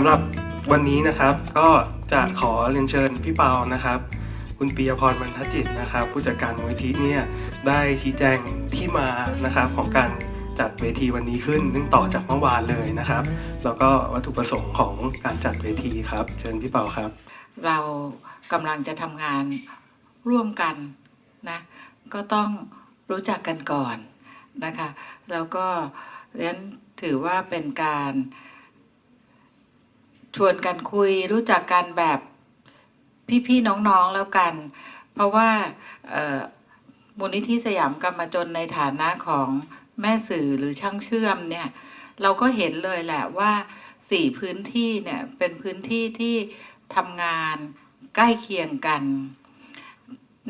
ำหรับวันนี้นะครับ ก็จะขอเรียนเชิญพี่เปานะครับ คุณปียพรบรรทจิตนะครับ ผู้จัดการมูลนิธิเนี่ยได้ชี้แจงที่มานะครับของการจัดเวทีวันนี้ขึ้น ซึ่งต่อจากเมื่อวานเลยนะครับ แล้วก็วัตถุประสงค์ของการจัดเวทีครับ เชิญพี่เปาครับ เรากำลังจะทำงานร่วมกันนะก็ต้องรู้จักกันก่อนนะคะ แล้วก็เรียนถือว่าเป็นการ ชวนกันคุยรู้จักกันแบบพี่ๆน้องๆแล้วกัน เพราะว่ามูลนิธิสยามกรรมจนในฐานะของแม่สื่อหรือช่างเชื่อมเนี่ยเราก็เห็นเลยแหละว่าสี่พื้นที่เนี่ยเป็นพื้นที่ที่ทำงานใกล้เคียงกัน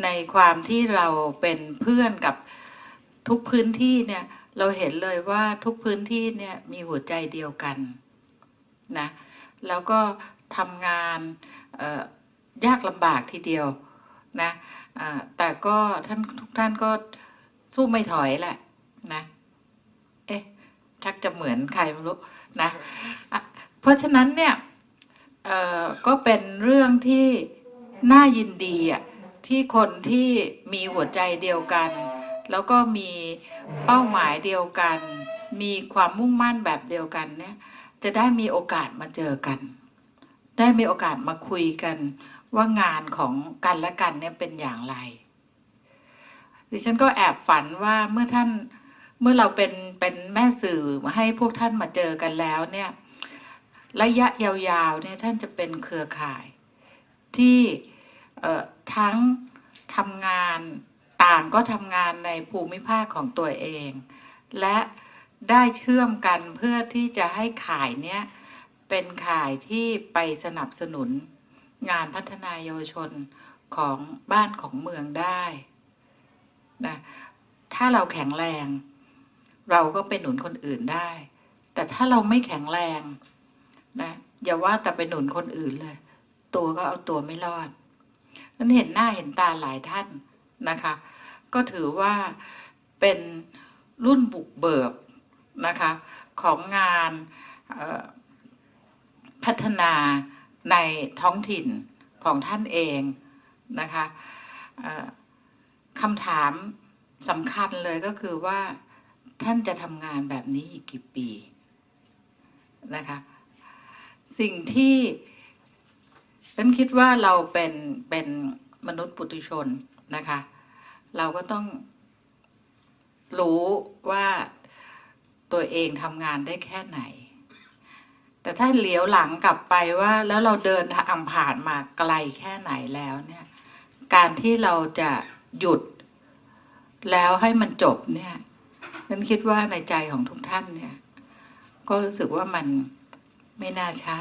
ในความที่เราเป็นเพื่อนกับทุกพื้นที่เนี่ยเราเห็นเลยว่าทุกพื้นที่เนี่ยมีหัวใจเดียวกันนะ แล้วก็ทำงานยากลำบากทีเดียวนะแต่ก็ท่านทุกท่านก็สู้ไม่ถอยแหละนะเอ๊ะชักจะเหมือนใครไม่รู้นะะเพราะฉะนั้นเนี่ยก็เป็นเรื่องที่น่ายินดีอะที่คนที่มีหัวใจเดียวกัน แล้วก็มีเป้าหมายเดียวกัน มีความมุ่งมั่นแบบเดียวกันเนี่ย จะได้มีโอกาสมาเจอกัน ได้มีโอกาสมาคุยกัน ว่างานของกันและกันเนี่ยเป็นอย่างไร ดิฉันก็แอบฝันว่าเมื่อท่านเมื่อเราเป็นเป็นแม่สื่อมาให้พวกท่านมาเจอกันแล้วเนี่ยระยะยาวๆเนี่ยท่านจะเป็นเครือข่าย ที่ทั้งทำงานต่างก็ทำงานในภูมิภาคของตัวเอง และ ได้เชื่อมกันเพื่อที่จะให้ข่ายเนี้ยเป็นข่ายที่ไปสนับสนุน งานพัฒนาเยาวชนของบ้านของเมืองได้นะถ้าเราแข็งแรง เราก็ไปหนุนคนอื่นได้ แต่ถ้าเราไม่แข็งแรงนะอย่าว่าแต่ไปหนุนคนอื่นเลย ตัวก็เอาตัวไม่รอดนั้นเห็นหน้าเห็นตาหลายท่านนะคะ ก็ถือว่าเป็นรุ่นบุกเบิก นะคะของงานพัฒนาในท้องถิ่นของท่านเองนะคะคำถามสำคัญเลยก็คือว่าท่านจะทำงานแบบนี้อีกกี่ปีนะคะสิ่งที่ฉันคิดว่าเราเป็นเป็นมนุษย์ปุถุชนนะคะ เราก็ต้องรู้ว่า ตัวเองทำงานได้แค่ไหน แต่ถ้าเหลียวหลังกลับไปว่าแล้วเราเดินทางผ่านมาไกลแค่ไหนแล้วเนี่ย การที่เราจะหยุดแล้วให้มันจบเนี่ยฉันคิดว่าในใจของทุกท่านเนี่ย ก็รู้สึกว่ามันไม่น่าใช่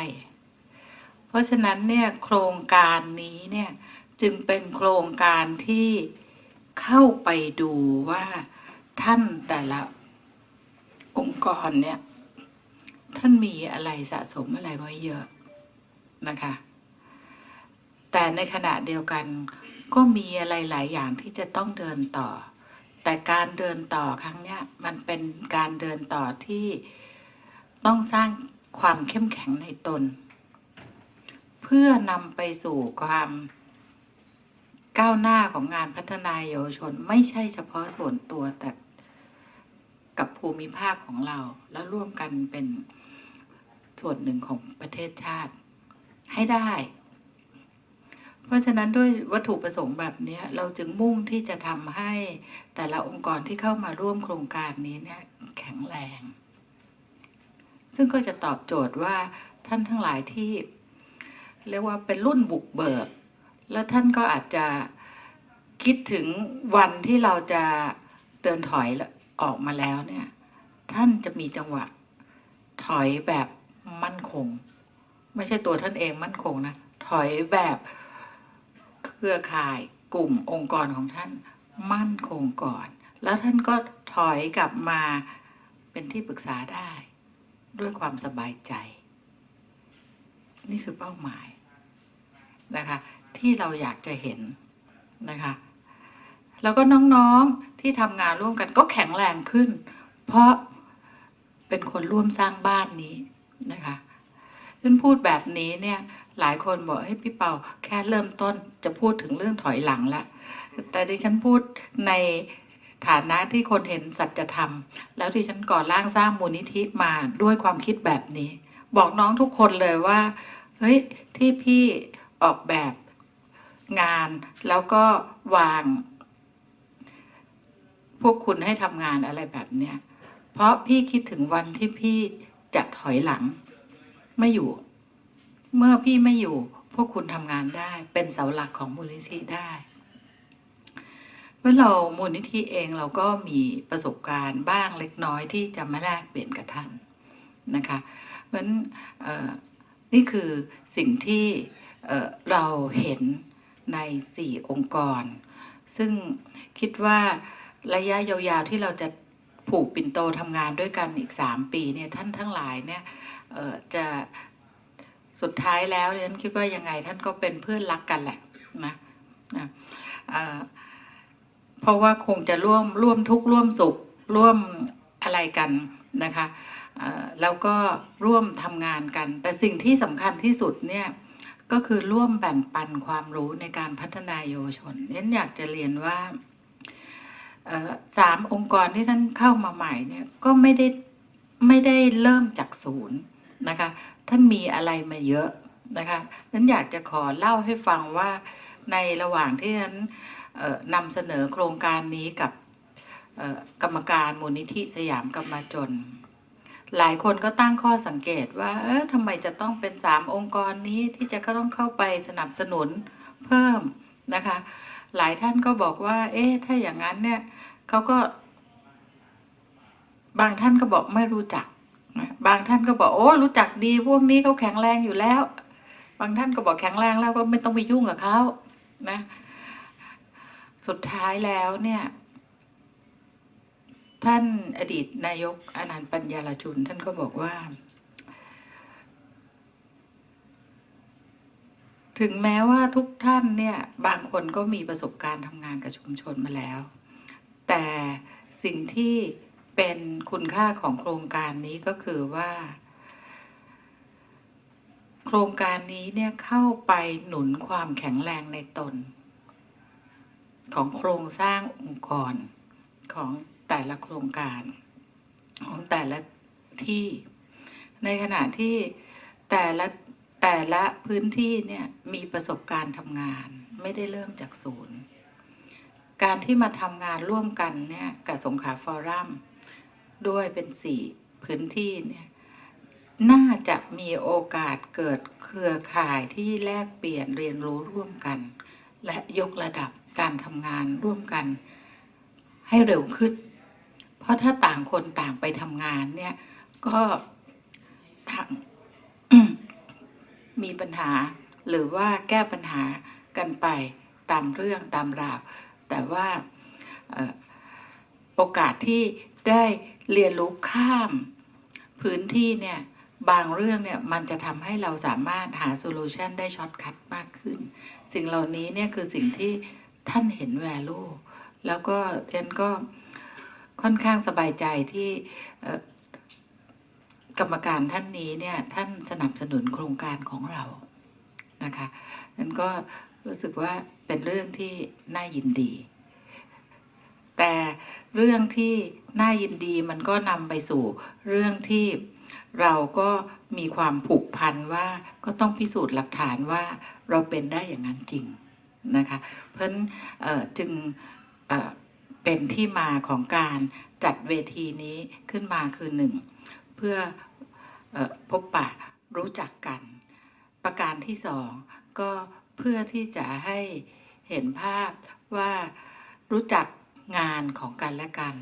เพราะฉะนั้นเนี่ยโครงการนี้เนี่ยจึงเป็นโครงการที่เข้าไปดูว่าท่านแต่ละ องค์กรเนี่ย ท่านมีอะไรสะสมอะไรไว้เยอะนะคะ แต่ในขณะเดียวกันก็มีอะไรหลายอย่างที่จะต้องเดินต่อ แต่การเดินต่อครั้งเนี้ยมันเป็นการเดินต่อที่ต้องสร้างความเข้มแข็งในตน เพื่อนำไปสู่ความก้าวหน้าของงานพัฒนาเยาวชนไม่ใช่เฉพาะส่วนตัวแต่ กับภูมิภาคของเรา แล้วร่วมกันเป็นส่วนหนึ่งของประเทศชาติให้ได้ เพราะฉะนั้นด้วยวัตถุประสงค์แบบนี้เราจึงมุ่งที่จะทำให้แต่ละองค์กรที่เข้ามาร่วมโครงการนี้เนี่ยแข็งแรง ซึ่งก็จะตอบโจทย์ว่าท่านทั้งหลายที่ เรียกว่าเป็นรุ่นบุกเบิก แล้วท่านก็อาจจะคิดถึงวันที่เราจะเดินถอย ออกมาแล้วเนี่ย ท่านจะมีจังหวะ ถอยแบบมั่นคง ไม่ใช่ตัวท่านเองมั่นคงนะ ถอยแบบเครือข่ายกลุ่มองค์กรของท่านมั่นคงก่อน แล้วท่านก็ถอยกลับมาเป็นที่ปรึกษาได้ ด้วยความสบายใจ นี่คือเป้าหมายนะคะ ที่เราอยากจะเห็นนะคะ แล้วก็น้องๆที่ทำงานร่วมกันก็แข็งแรงขึ้น เพราะเป็นคนร่วมสร้างบ้านนี้นะคะฉันพูดแบบนี้เนี่ยหลายคนบอกให้ยพี่เปาแค่เริ่มต้นจะพูดถึงเรื่องถอยหลังละแต่ที่ฉันพูดในฐานะที่คนเห็นสัจธรรม แล้วที่ฉันก่อร่างสร้างมูลนิธิมาด้วยความคิดแบบนี้ บอกน้องทุกคนเลยว่าเฮ้ยที่พี่ออกแบบงานแล้วก็วาง พวกคุณให้ทำงานอะไรแบบเนี้ยเพราะพี่คิดถึงวันที่พี่จะถอยหลัง ไม่อยู่ เมื่อพี่ไม่อยู่ พวกคุณทำงานได้ เป็นเสาหลักของมูลนิธิได้เมื่อเรามูลนิธิเองเราก็มีประสบการณ์บ้างเล็กน้อยที่จะมาแลกเปลี่ยนกับท่านนะคะเพราะฉะนั้นนี่คือสิ่งที่เเราเห็นในสี่องค์กร ซึ่งคิดว่า ระยะยาวๆที่เราจะผูกปิ่นโตทำงานด้วยกันอีกสามปีเนี่ยท่านทั้งหลายเนี่ยจะสุดท้ายแล้วเนี่ยฉันคิดว่ายังไงท่านก็เป็นเพื่อนรักกันแหละนะะเพราะว่าคงจะร่วมร่วมทุกข์ร่วมสุขร่วมอะไรกันนะคะแล้วก็ร่วมทำงานกัน แต่สิ่งที่สำคัญที่สุดเนี่ยก็คือร่วมแบ่งปันความรู้ในการพัฒนาเยาวชนเน้นอยากจะเรียนว่า สามองค์กรที่ท่านเข้ามาใหม่เนี่ยก็ไม่ได้ไม่ได้เริ่มจากศูนย์นะคะ ท่านมีอะไรมาเยอะนะคะนั้นอยากจะขอเล่าให้ฟังว่าในระหว่างที่ท่านนำเสนอโครงการนี้กับกรรมการมูลนิธิสยามกรรมาจน หลายคนก็ตั้งข้อสังเกตว่า เออทำไมจะต้องเป็นสามองค์กรนี้ที่จะก็ต้องเข้าไปสนับสนุนเพิ่มนะคะ หลายท่านก็บอกว่า เอ๊ะถ้าอย่างนั้นเนี่ย เขาก็ บางท่านก็บอกไม่รู้จักนะบางท่านก็บอกโอ้รู้จักดีพวกนี้เขาแข็งแรงอยู่แล้ว บางท่านก็บอกแข็งแรงแล้วก็ไม่ต้องไปยุ่งกับเขานะ สุดท้ายแล้วเนี่ย ท่านอดีตนายกอนันต์ปัญญาลชุน ท่านก็บอกว่า ถึงแม้ว่าทุกท่านเนี่ย บางคนก็มีประสบการณ์ทำงานกับชุมชนมาแล้ว แต่สิ่งที่เป็นคุณค่าของโครงการนี้ก็คือว่า โครงการนี้เนี่ยเข้าไปหนุนความแข็งแรงในตน ของโครงสร้างองค์กรของแต่ละโครงการของแต่ละที่ ในขณะที่แต่ละแต่ละพื้นที่เนี่ยมีประสบการณ์ทำงาน ไม่ได้เริ่มจากศูนย์ การที่มาทำงานร่วมกันเนี่ยกับสงขาฟอรัมด้วยเป็นสี่พื้นที่เนี่ยน่าจะมีโอกาสเกิดเครือข่ายที่แลกเปลี่ยนเรียนรู้ร่วมกัน และยกระดับการทำงานร่วมกัน ให้เร็วขึ้น เพราะถ้าต่างคนต่างไปทำงานเนี่ยก็ต่างมีปัญหาหรือว่าแก้ปัญหากันไปตามเรื่องตามราว แต่ว่าโอกาสที่ได้เรียนรู้ข้ามพื้นที่เนี่ยบางเรื่องเนี่ยมันจะทำให้เราสามารถหาโซลูชันได้ช็อตคัทมากขึ้น สิ่งเหล่านี้เนี่ยคือสิ่งที่ท่านเห็นแวลูแล้วก็เรนก็ค่อนข้างสบายใจที่กรรมการท่านนี้เนี่ยท่านสนับสนุนโครงการของเรานะคะนั้นก็ รู้สึกว่าเป็นเรื่องที่น่ายินดี แต่เรื่องที่น่ายินดีมันก็นำไปสู่เรื่องที่เราก็มีความผูกพันว่าก็ต้องพิสูจน์หลักฐานว่าเราเป็นได้อย่างนั้นจริงนะคะ เพราะฉะนั้นจึงเเป็นที่มาของการจัดเวทีนี้ขึ้นมาคือหนึ่งเพื่อออพบปะรู้จักกัน ประการที่สองก็เพื่อที่จะให้เห็นภาพว่ารู้จักงานของกันและกัน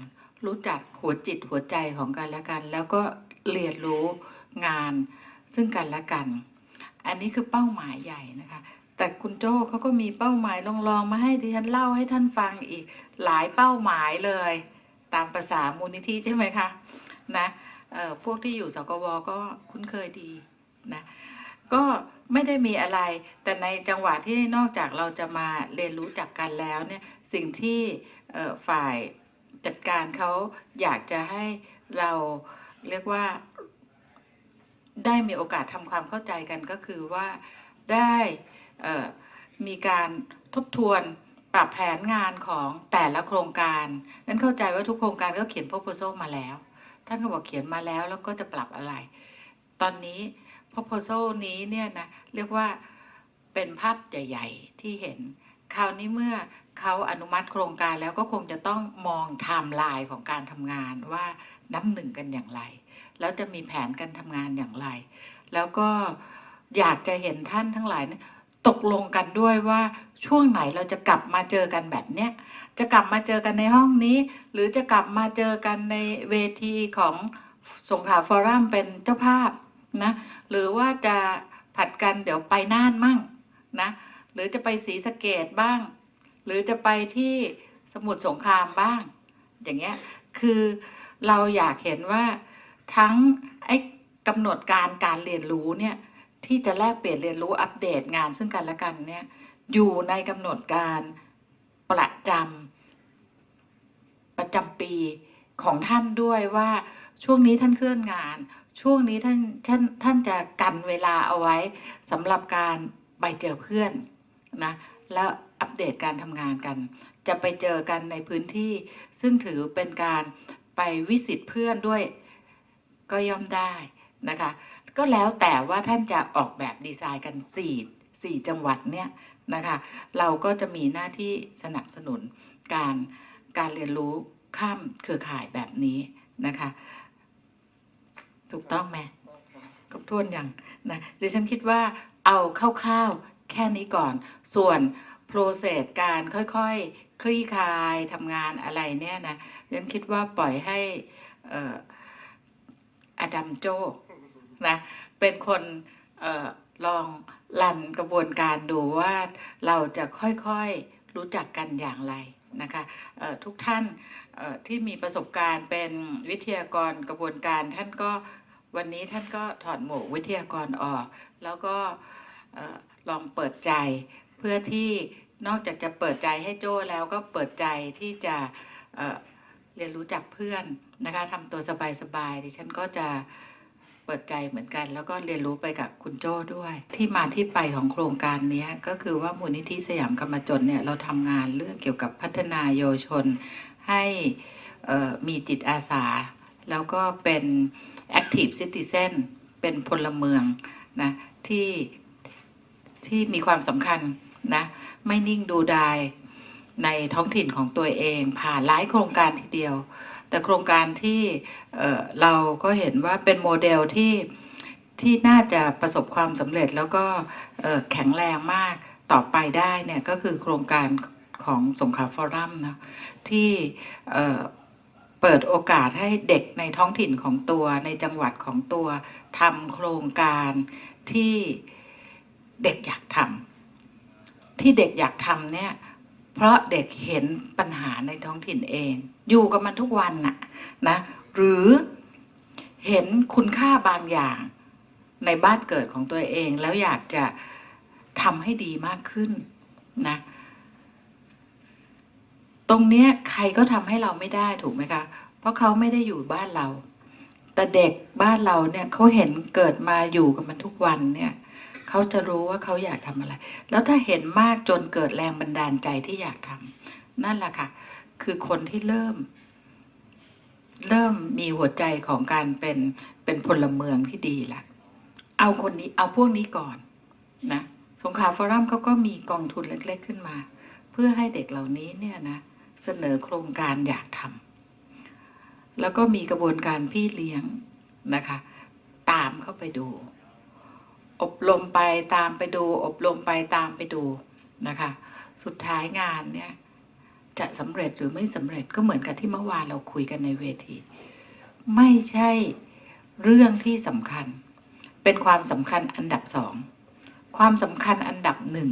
รู้จักหัวจิตหัวใจของกันและกัน แล้วก็เรียนรู้งานซึ่งกันและกัน อันนี้คือเป้าหมายใหญ่นะคะ แต่คุณโจ้เขาก็มีเป้าหมายลองๆมาให้ดิฉันเล่าให้ท่านฟังอีกหลายเป้าหมายเลย ตามภาษามูลนิธิใช่ไหมคะนะพวกที่อยู่สกวก็คุ้นเคยดีนะก็ ไม่ได้มีอะไร แต่ในจังหวะที่นอกจากเราจะมาเรียนรู้จักกันแล้วเนี่ยสิ่งที่ฝ่ายจัดการเขาอยากจะให้เราเรียกว่าได้มีโอกาสทำความเข้าใจกันก็คือว่าได้มีการทบทวนปรับแผนงานของแต่ละโครงการ นั้นเข้าใจว่าทุกโครงการก็เขียน proposal มาแล้ว ท่านก็บอกเขียนมาแล้วแล้วก็จะปรับอะไร ตอนนี้ proposal นี้เนี่ยนะเรียกว่าเป็นภาพใหญ่ๆที่เห็น คราวนี้เมื่อเขาอนุมัติโครงการแล้วก็คงจะต้องมองไทม์ไลน์ของการทำงานว่าน้ำหนึ่งกันอย่างไร แล้วจะมีแผนการทำงานอย่างไร แล้วก็อยากจะเห็นท่านทั้งหลายตกลงกันด้วยว่าช่วงไหนเราจะกลับมาเจอกันแบบเนี้ยจะกลับมาเจอกันในห้องนี้ หรือจะกลับมาเจอกันในเวทีของสงขลาฟอรัมเป็นเจ้าภาพ นะหรือว่าจะผัดกันเดี๋ยวไปน่านมั่งนะหรือจะไปศรีสะเกดบ้าง หรือจะไปที่สมุทรสงครามบ้าง อย่างเงี้ยคือเราอยากเห็นว่าทั้งไอ้กำหนดการการเรียนรู้เนี่ยที่จะแลกเปลี่ยนเรียนรู้อัปเดตงานซึ่งกันและกันเนี่ยอยู่ในกำหนดการประจำประจำปีของท่านด้วยว่าช่วงนี้ท่านเคลื่อนงาน ช่วงนี้ท่านท่านท่านจะกันเวลาเอาไว้สำหรับการไปเจอเพื่อนนะแล้วอัปเดตการทำงานกัน จะไปเจอกันในพื้นที่ ซึ่งถือเป็นการไปวิสิตเพื่อนด้วยก็ย่อมได้นะคะ ก็แล้วแต่ว่าท่านจะออกแบบดีไซน์กัน4 4จังหวัดเนี่ยนะคะ เราก็จะมีหน้าที่สนับสนุนการการเรียนรู้ข้ามเครือข่ายแบบนี้นะคะ ถูกต้องไหมครบถ้วนยังนะดิฉันคิดว่าเอาคร่าวๆแค่นี้ก่อน ส่วนโปรเซสการค่อยๆ คลี่คลายทำงานอะไรเนี่ยนะดิฉันคิดว่าปล่อยให้อออดัมโจนะเป็นคนออลองลันกระบวนการดูว่าเราจะค่อยๆรู้จักกันอย่างไรนะคะทุกท่านที่มีประสบการณ์เป็นวิทยากรกระบวนการท่านก็ วันนี้ท่านก็ถอดหมวกวิทยากรออก แล้วก็ลองเปิดใจเพื่อที่นอกจากจะเปิดใจให้โจ้แล้วก็เปิดใจที่จะเเรียนรู้จากเพื่อนนะคะทำตัวสบายๆดิฉันก็จะเปิดใจเหมือนกัน แล้วก็เรียนรู้ไปกับคุณโจ้ด้วย ที่มาที่ไปของโครงการนี้ก็คือว่ามูลนิธิสยามกรรมจนเนี่ยเราทำงานเรื่องเกี่ยวกับพัฒนาเยาวชนให้มีจิตอาสา แล้วก็เป็น active citizen เป็นพลเมืองนะที่ที่มีความสำคัญนะไม่นิ่งดูดายในท้องถิ่นของตัวเอง ผ่านหลายโครงการทีเดียว แต่โครงการที่เออเราก็เห็นว่าเป็นโมเดลที่ที่น่าจะประสบความสำเร็จแล้วก็แข็งแรงมากต่อไปได้เนี่ยก็คือโครงการของสงขลาฟอรัมนะที่ เปิดโอกาสให้เด็กในท้องถิ่นของตัวในจังหวัดของตัวทำโครงการที่เด็กอยากทำที่เด็กอยากทำเนี่ยเพราะเด็กเห็นปัญหาในท้องถิ่นเอง อยู่กับมันทุกวันน่ะนะหรือเห็นคุณค่าบางอย่างในบ้านเกิดของตัวเองแล้วอยากจะทำให้ดีมากขึ้นนะ ตรงเนี้ยใครก็ทำให้เราไม่ได้ถูกไหมคะ เพราะเขาไม่ได้อยู่บ้านเรา แต่เด็กบ้านเราเนี่ยเขาเห็นเกิดมาอยู่กับมันทุกวันเนี่ยเขาจะรู้ว่าเขาอยากทำอะไร แล้วถ้าเห็นมากจนเกิดแรงบันดาลใจที่อยากทำนั่นแหละค่ะ คือคนที่เริ่ม เริ่มมีหัวใจของการเป็นเป็นพลเมืองที่ดีละเอาคนนี้เอาพวกนี้ก่อนนะสงขาฟอรัมเขาก็มีกองทุนเล็ก ๆ ขึ้นมา เพื่อให้เด็กเหล่านี้เนี่ยนะ เสนอโครงการอยากทำแล้วก็มีกระบวนการพี่เลี้ยงนะคะ ตามเข้าไปดู อบรมไปตามไปดู อบรมไปตามไปดูนะคะ สุดท้ายงานเนี่ยจะสำเร็จหรือไม่สำเร็จก็เหมือนกับที่เมื่อวานเราคุยกันในเวที ไม่ใช่เรื่องที่สำคัญ เป็นความสำคัญอันดับสองความสำคัญอันดับหนึ่ง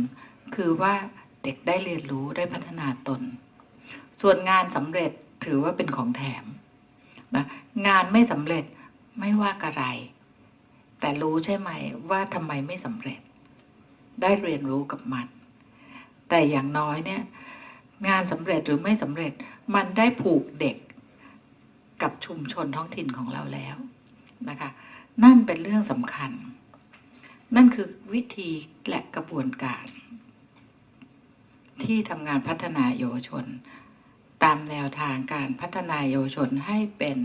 คือว่าเด็กได้เรียนรู้ได้พัฒนาตน ส่วนงานสำเร็จถือว่าเป็นของแถมนะงานไม่สำเร็จไม่ว่ากระไร แต่รู้ใช่ไหมว่าทำไมไม่สำเร็จ ได้เรียนรู้กับมัน แต่อย่างน้อยเนี่ย งานสำเร็จหรือไม่สำเร็จ มันได้ผูกเด็กกับชุมชนท้องถิ่นของเราแล้วนะคะ นั่นเป็นเรื่องสำคัญ นั่นคือวิธีและกระบวนการ ที่ทำงานพัฒนาเยาวชน ตามแนวทางการพัฒนาเยาวชนให้เป็น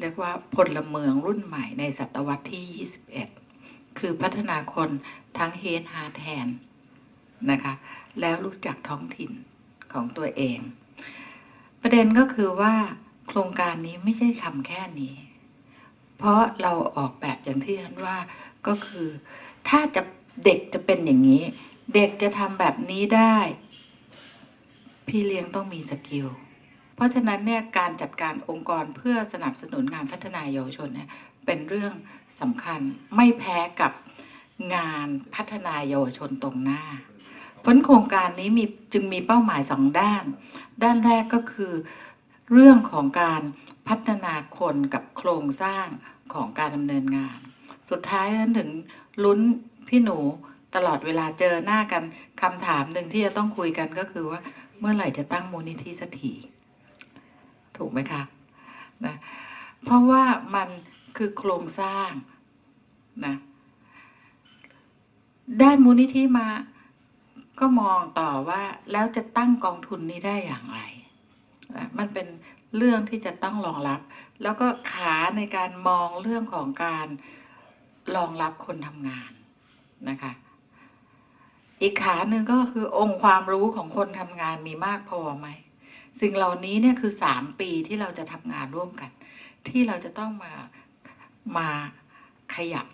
เรียกว่าพลเมืองรุ่นใหม่ในศตวรรษที่ 21 คือพัฒนาคนทั้งเฮดฮาร์แทนนะคะแล้วรู้จักท้องถิ่นของตัวเอง ประเด็นก็คือว่าโครงการนี้ไม่ใช่ทำแค่นี้ เพราะเราออกแบบอย่างที่ฉันว่าก็คือ ถ้าจะเด็กจะเป็นอย่างนี้ เด็กจะทำแบบนี้ได้ พี่เลี้ยงต้องมีสกิล เพราะฉะนั้นเนี่ยการจัดการองค์กรเพื่อสนับสนุนงานพัฒนาเยาวชนเนี่ยเป็นเรื่องสำคัญไม่แพ้กับงานพัฒนาเยาวชนตรงหน้าเพราะฉะนั้นโครงการนี้มีจึงมีเป้าหมายสองด้าน ด้านแรกก็คือ เรื่องของการพัฒนาคนกับโครงสร้างของการดำเนินงาน สุดท้ายนั้นถึงลุ้นพี่หนูตลอดเวลาเจอหน้ากันคำถามหนึ่งที่จะต้องคุยกันก็คือว่า เมื่อไหร่จะตั้งมูลนิธิสักทีถูกไหมคะนะเพราะว่ามันคือโครงสร้างนะได้มูลนิธิมา ก็มองต่อว่าแล้วจะตั้งกองทุนนี้ได้อย่างไรนะมันเป็นเรื่องที่จะต้องรองรับ แล้วก็ขาในการมองเรื่องของการรองรับคนทำงานนะคะ อีกขาหนึ่งก็คือองค์ความรู้ของคนทำงานมีมากพอไหม สิ่งเหล่านี้เนี่ยคือสามปีที่เราจะทำงานร่วมกัน ที่เราจะต้องมามาขยับ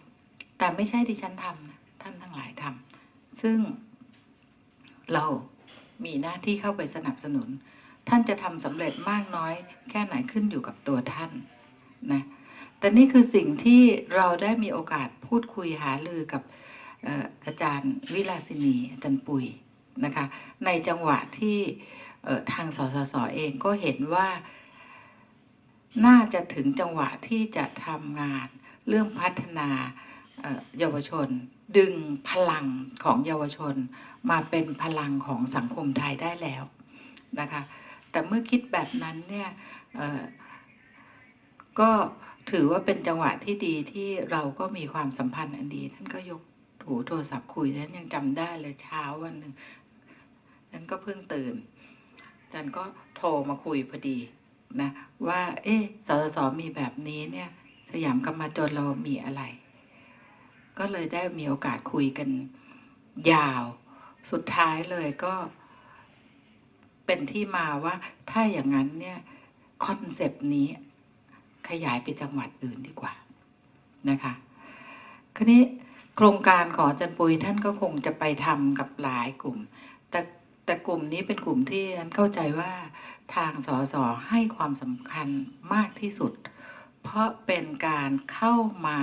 แต่ไม่ใช่ที่ฉันทำนะท่านทั้งหลายทำซึ่งเรามีหน้าที่เข้าไปสนับสนุน ท่านจะทำสำเร็จมากน้อย แค่ไหนขึ้นอยู่กับตัวท่านนะแต่นี่คือสิ่งที่เราได้มีโอกาสพูดคุยหารือกับ อาจารย์วิลาสินีอาจารย์ปุ๋ยนะคะในจังหวะที่ทางสสสเองก็เห็นว่าน่าจะถึงจังหวะที่จะทำงานเรื่องพัฒนาเยาวชน ดึงพลังของเยาวชน มาเป็นพลังของสังคมไทยได้แล้วนะคะแต่เมื่อคิดแบบนั้นเนี่ยก็ถือว่าเป็นจังหวะที่ดีที่เราก็มีความสัมพันธ์อันดี ท่านก็ยก หูโทรศัพท์คุยฉันยังจำได้เลยเช้าวันหนึ่งฉันก็เพิ่งตื่นฉันก็โทรมาคุยพอดีนะว่า เอ๊ะสสสมีแบบนี้เนี่ย สยามกรรมจนเรามีอะไร ก็เลยได้มีโอกาสคุยกันยาว สุดท้ายเลยก็ เป็นที่มาว่า ถ้าอย่างนั้นเนี่ยคอนเซปต์นี้ขยายไปจังหวัดอื่นดีกว่านะคะ คราวนี้ โครงการของอาจารย์ปุยท่านก็คงจะไปทำกับหลายกลุ่ม แต่แต่กลุ่มนี้เป็นกลุ่มที่ฉันเข้าใจว่าทางสสให้ความสำคัญมากที่สุด เพราะเป็นการเข้ามา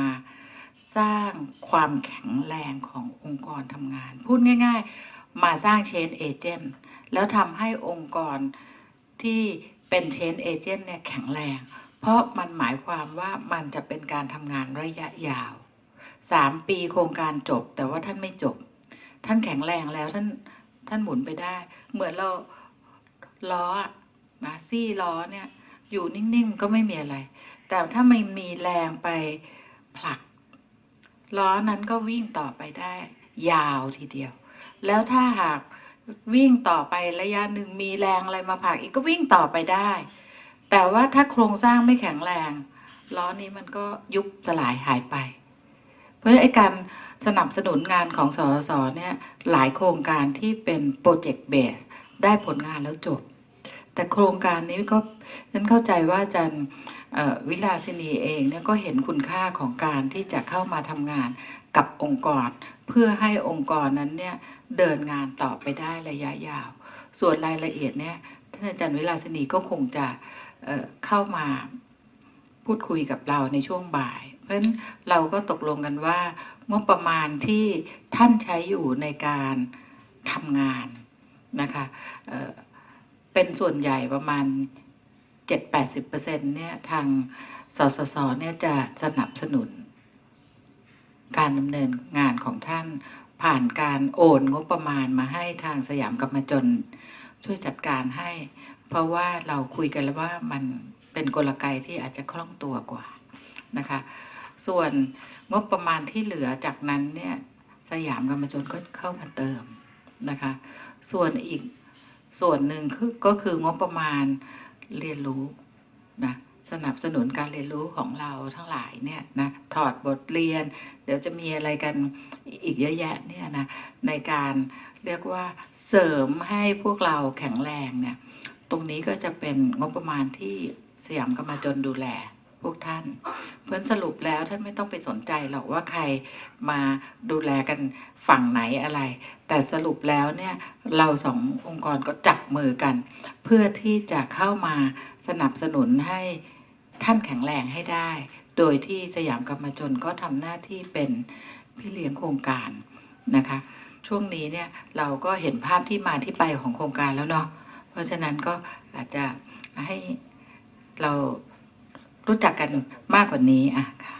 สร้างความแข็งแรงขององค์กรทำงาน พูดง่าย ๆ มาสร้างเชนเอเจนต์แล้วทำให้องค์กรที่เป็นเชนเอเจนต์เนี่ยแข็งแรง เพราะมันหมายความว่ามันจะเป็นการทำงานระยะยาว สามปีโครงการจบ แต่ว่าท่านไม่จบ ท่านแข็งแรงแล้วท่านท่านหมุนไปได้ เหมือนเราล้อนะซี่ล้อเนี่ย อยู่นิ่งๆก็ไม่มีอะไร แต่ถ้ามันมีแรงไปผลัก ล้อนั้นก็วิ่งต่อไปได้ ยาวทีเดียว แล้วถ้าหากวิ่งต่อไประยะหนึ่งมีแรงอะไรมาผลักอีกก็วิ่งต่อไปได้ แต่ว่าถ้าโครงสร้างไม่แข็งแรง ล้อนี้มันก็ยุบสลายหายไป เพราะฉะนั้นไอ้การสนับสนุนงานของสสเนี่ยหลายโครงการที่เป็นโปรเจกต์เบสได้ผลงานแล้วจบ แต่โครงการนี้ก็ฉันเข้าใจว่าอาจารย์วิลาสินีเองเนี่ยก็เห็นคุณค่าของการที่จะเข้ามาทำงานกับองค์กร เพื่อให้องค์กรนั้นเนี่ยเดินงานต่อไปได้ระยะยาว ส่วนรายละเอียดเนี่ยท่านอาจารย์วิลาสินีก็คงจะเเข้ามาพูดคุยกับเราในช่วงบ่าย ราะฉะนั้นเราก็ตกลงกันว่างบประมาณที่ท่านใช้อยู่ในการทำงานนะคะเเป็นส่วนใหญ่ประมาณ 7-80%เนี่ยทางสสสเนี่ยจะสนับสนุน การดำเนินงานของท่านผ่านการโอนงบประมาณมาให้ทางสยามกรรมจน ช่วยจัดการให้ เพราะว่าเราคุยกันแล้วว่ามันเป็นกลไกที่อาจจะคล่องตัวกว่านะคะ ส่วนงบประมาณที่เหลือจากนั้นเนี่ยสยามกรรมชนก็เข้ามาเติมนะคะ ส่วนอีกส่วนหนึ่งก็คืองบประมาณเรียนรู้นะสนับสนุนการเรียนรู้ของเราทั้งหลายเนี่ยนะถอดบทเรียน เดี๋ยวจะมีอะไรกันอีกเยอะแยะเนี่ยนะในการเรียกว่าเสริมให้พวกเราแข็งแรงเนี่ยตรงนี้ก็จะเป็นงบประมาณที่สยามกรรมจนดูแล พวกท่าน เพราะฉะนั้นสรุปแล้วท่านไม่ต้องไปสนใจหรอกว่าใครมาดูแลกันฝั่งไหนอะไร แต่สรุปแล้วเนี่ยเราสององค์กรก็จับมือกัน เพื่อที่จะเข้ามาสนับสนุนให้ท่านแข็งแรงให้ได้ โดยที่สยามกรรมจนก็ทำหน้าที่เป็นพี่เลี้ยงโครงการนะคะ ช่วงนี้เนี่ยเราก็เห็นภาพที่มาที่ไปของโครงการแล้วเนาะเพราะฉะนั้นก็อาจจะให้เรา รู้จักกันมากกว่านี้อะค่ะ